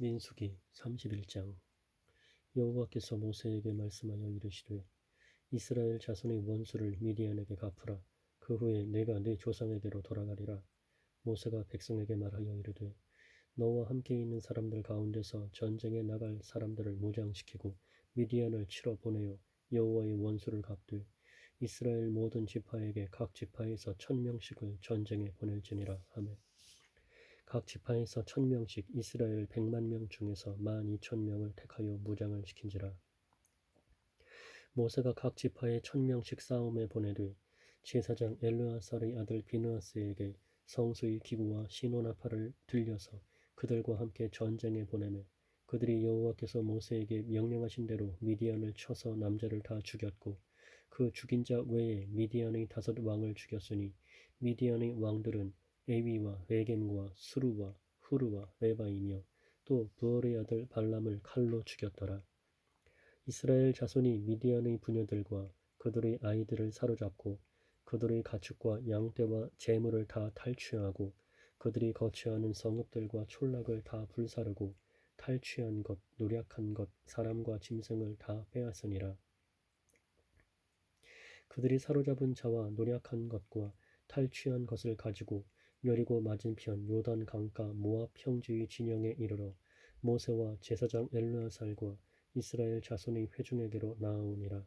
민수기 31장. 여호와께서 모세에게 말씀하여 이르시되 이스라엘 자손의 원수를 미디안에게 갚으라. 그 후에 내가 네 조상에게로 돌아가리라. 모세가 백성에게 말하여 이르되 너와 함께 있는 사람들 가운데서 전쟁에 나갈 사람들을 무장시키고 미디안을 치러 보내어 여호와의 원수를 갚되 이스라엘 모든 지파에게 각 지파에서 천 명씩을 전쟁에 보낼지니라. 하매 각 지파에서 천 명씩 이스라엘 백만 명 중에서 만 이천 명을 택하여 무장을 시킨지라. 모세가 각 지파에 천 명씩 싸움에 보내되 제사장 엘르아살의 아들 비느아스에게 성수의 기구와 신호나팔을 들려서 그들과 함께 전쟁에 보내매 그들이 여호와께서 모세에게 명령하신 대로 미디안을 쳐서 남자를 다 죽였고 그 죽인 자 외에 미디안의 다섯 왕을 죽였으니 미디안의 왕들은 에위와 레겜과 수루와 후르와 레바이며 또 부얼의 아들 발람을 칼로 죽였더라. 이스라엘 자손이 미디안의 부녀들과 그들의 아이들을 사로잡고 그들의 가축과 양떼와 재물을 다 탈취하고 그들이 거처하는 성읍들과 촌락을 다 불사르고 탈취한 것, 노력한 것, 사람과 짐승을 다 빼앗으니라. 그들이 사로잡은 자와 노력한 것과 탈취한 것을 가지고 여리고 맞은편 요단 강가 모압 평지의 진영에 이르러 모세와 제사장 엘르아살과 이스라엘 자손의 회중에게로 나아오니라.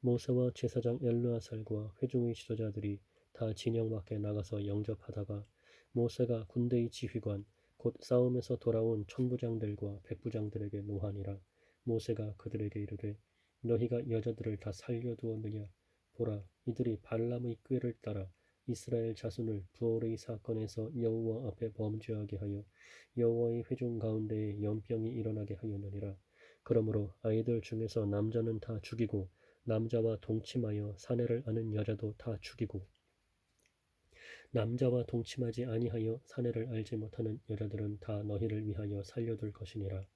모세와 제사장 엘르아살과 회중의 지도자들이 다 진영 밖에 나가서 영접하다가 모세가 군대의 지휘관 곧 싸움에서 돌아온 천부장들과 백부장들에게 노하니라. 모세가 그들에게 이르되 너희가 여자들을 다 살려두었느냐 보라 이들이 발람의 꾀를 따라 이스라엘 자손을 부올의 사건에서 여호와 앞에 범죄하게 하여 여호와의 회중 가운데에 연병이 일어나게 하였느니라. 그러므로 아이들 중에서 남자는 다 죽이고 남자와 동침하여 사내를 아는 여자도 다 죽이고 남자와 동침하지 아니하여 사내를 알지 못하는 여자들은 다 너희를 위하여 살려둘 것이니라.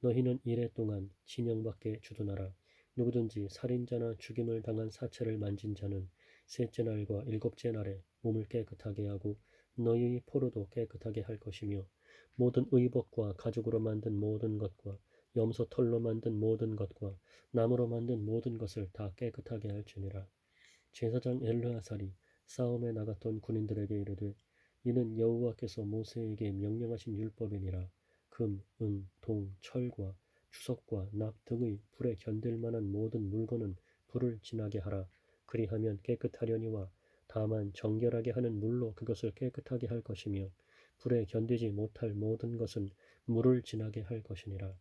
너희는 이래 동안 진영 밖에 주둔하라. 누구든지 살인자나 죽임을 당한 사체를 만진 자는 셋째 날과 일곱째 날에 몸을 깨끗하게 하고 너희의 포로도 깨끗하게 할 것이며 모든 의복과 가죽으로 만든 모든 것과 염소 털로 만든 모든 것과 나무로 만든 모든 것을 다 깨끗하게 할지니라. 제사장 엘르아살이 싸움에 나갔던 군인들에게 이르되 이는 여호와께서 모세에게 명령하신 율법이니라. 금, 은, 동, 철과 주석과 납 등의 불에 견딜 만한 모든 물건은 불을 지나게 하라. 그리하면 깨끗하려니와 다만 정결하게 하는 물로 그것을 깨끗하게 할 것이며 불에 견디지 못할 모든 것은 물을 지나게 할 것이니라.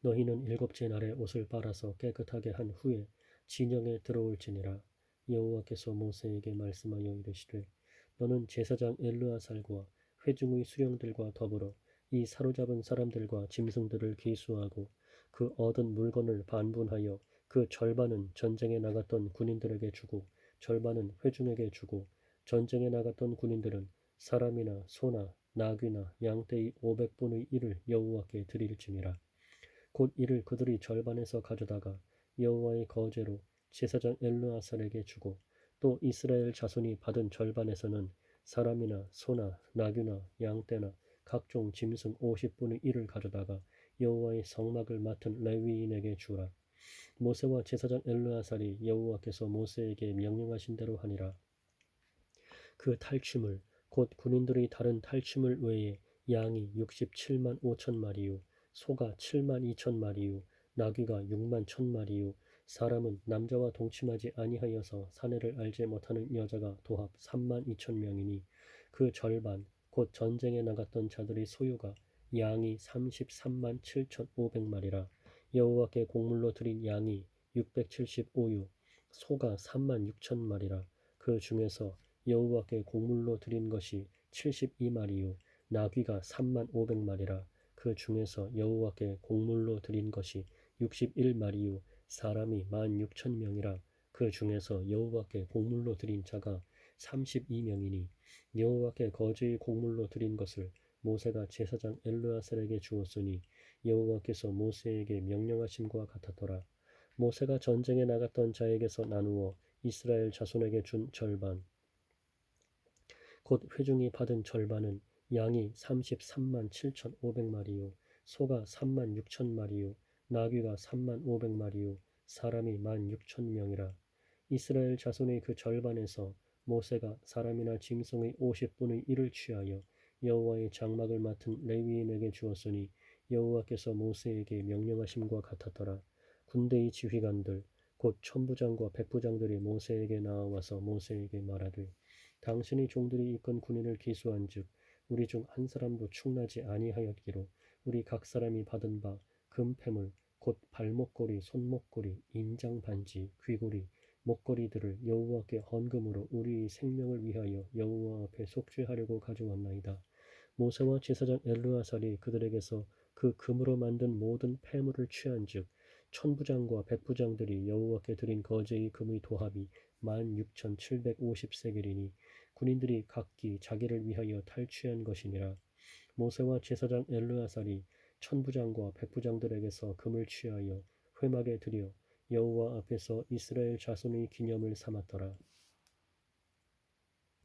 너희는 일곱째 날에 옷을 빨아서 깨끗하게 한 후에 진영에 들어올지니라. 여호와께서 모세에게 말씀하여 이르시되 너는 제사장 엘르아살과 회중의 수령들과 더불어 이 사로잡은 사람들과 짐승들을 기수하고 그 얻은 물건을 반분하여 그 절반은 전쟁에 나갔던 군인들에게 주고 절반은 회중에게 주고 전쟁에 나갔던 군인들은 사람이나 소나 나귀나 양떼의 오백 분의 일을 여호와께 드릴지니라. 곧 이를 그들이 절반에서 가져다가 여호와의 거제로 제사장 엘르아살에게 주고 또 이스라엘 자손이 받은 절반에서는 사람이나 소나 나귀나 양떼나 각종 짐승 오십 분의 일을 가져다가 여호와의 성막을 맡은 레위인에게 주라. 모세와 제사장 엘르아살이 여호와께서 모세에게 명령하신 대로 하니라. 그 탈취물 곧 군인들의 다른 탈취물 외에 양이 67만 5천 마리요 소가 7만 2천 마리요 나귀가 6만 천 마리요 사람은 남자와 동침하지 아니하여서 사내를 알지 못하는 여자가 도합 3만 2천 명이니 그 절반 곧 전쟁에 나갔던 자들의 소유가 양이 33만 7천 5백 마리라 여호와께 곡물로 드린 양이 675유, 소가 3만 6천 마리라. 그 중에서 여호와께 곡물로 드린 것이 72마리요, 나귀가 3만 500마리라. 그 중에서 여호와께 곡물로 드린 것이 61마리요, 사람이 1만 6천 명이라. 그 중에서 여호와께 곡물로 드린 자가 32명이니 여호와께 거지의 곡물로 드린 것을 모세가 제사장 엘르아셀에게 주었으니 여호와께서 모세에게 명령하심과 같았더라. 모세가 전쟁에 나갔던 자에게서 나누어 이스라엘 자손에게 준 절반 곧 회중이 받은 절반은 양이 33만 7,500마리요 소가 3만 6천 마리요 나귀가 3만 500마리요 사람이 1만 6천 명이라 이스라엘 자손의 그 절반에서 모세가 사람이나 짐승의 50분의 1을 취하여 여호와의 장막을 맡은 레위인에게 주었으니 여호와께서 모세에게 명령하심과 같았더라. 군대의 지휘관들 곧 천부장과 백부장들이 모세에게 나와서 모세에게 말하되 당신의 종들이 이끈 군인을 기수한즉 우리 중 한 사람도 충나지 아니하였기로 우리 각 사람이 받은 바 금패물 곧 발목걸이 손목걸이 인장 반지 귀고리 목걸이들을 여호와께 헌금으로 우리의 생명을 위하여 여호와 앞에 속죄하려고 가져왔나이다. 모세와 제사장 엘르아살이 그들에게서 그 금으로 만든 모든 폐물을 취한즉 천부장과 백부장들이 여호와께 드린 거제의 금의 도합이 만 육천 칠백오십 세겔이니 군인들이 각기 자기를 위하여 탈취한 것이니라. 모세와 제사장 엘르아살이 천부장과 백부장들에게서 금을 취하여 회막에 들여 여호와 앞에서 이스라엘 자손의 기념을 삼았더라.